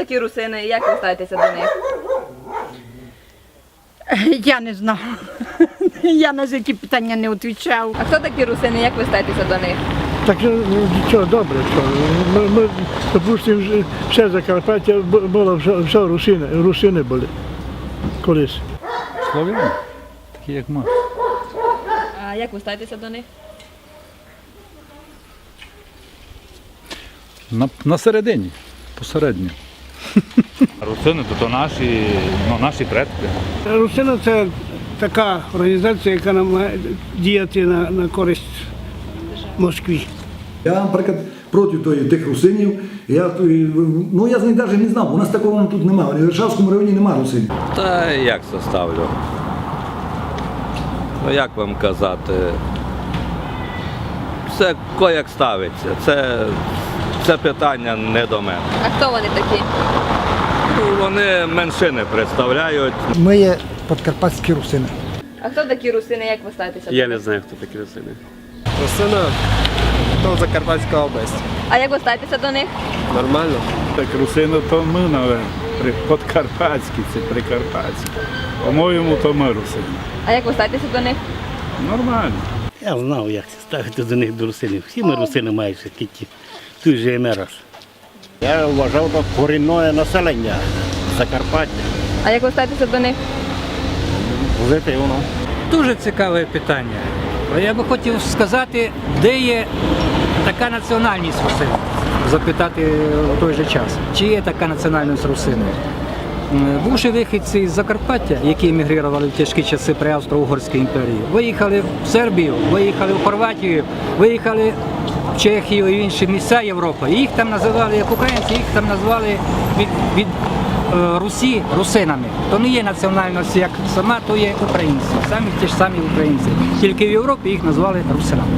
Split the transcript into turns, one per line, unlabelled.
такі русини і як ви ставитеся до них?
Я не знаю. Я на ці питання не відповідав.
А хто такі русини, як ви ставитеся до них?
Так ну, що, добре, що. Ми, ми допустимо, ж- ще Закарпаття бу- було все, все русини, русини були колись.
Слов'яни, такі як ми.
А як ви ставитеся до них?
На, на середині, посередньо.
Русини то, то наші, ну, наші предки.
Русина це така організація, яка нам має діяти на, на користь Москві.
Я, наприклад, проти тої, тих русинів. Я, ну, я з них навіть не знав, у нас такого тут немає. В Варшавському районі немає русинів.
Та як це ставлю? Ну як вам казати? Це кояк ставиться. Це, це питання не до мене.
А хто вони такі?
Ну, Вони меншини представляють.
Ми є подкарпатські русини.
А хто такі русини, як ви ставитеся
Я не знаю, хто такі русини.
Русина то Закарпатська область.
А як ви ставитеся до них?
Нормально.
Так русини то ми, наверное, при подкарпатські, це прикарпатські. По-моєму, то ми русини.
А як ви ставитеся до них?
Нормально.
Я знав, як ставити до них до русинів. Всі ми русини майже тільки тут живемо раз. Я вважав то корінне населення Закарпаття.
А як ви ставитеся до них?
Жити воно.
Дуже цікаве питання. Я би хотів сказати, де є така національність русин? Запитати в той же час. Чи є така національність русини? Бувши вихідці з Закарпаття, які емігрували в тяжкі часи при Австро-Угорській імперії, виїхали в Сербію, виїхали в Хорватію, виїхали в Чехію і в інші місця Європи. Їх там називали як українці, їх там назвали від, від е, Русі русинами. То не є національність як сама, то є українці. Самі ті ж самі українці. Тільки в Європі їх назвали русинами.